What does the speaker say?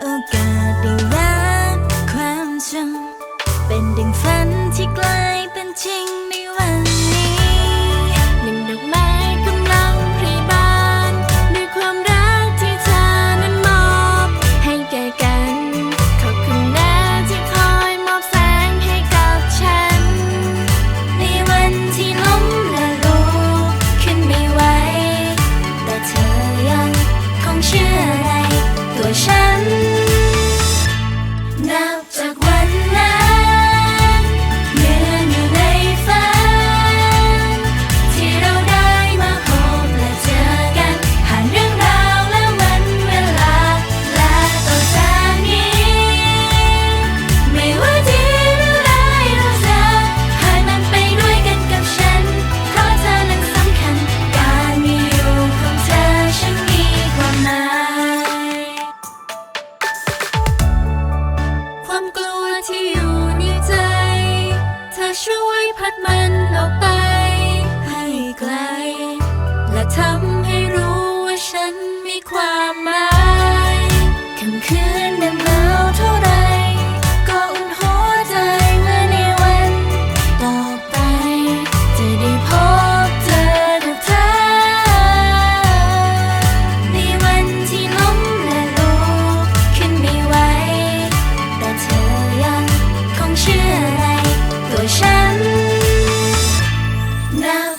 โอกาสได้รับความจริงเป็นดังฝันที่กลายเป็นจริงใน now.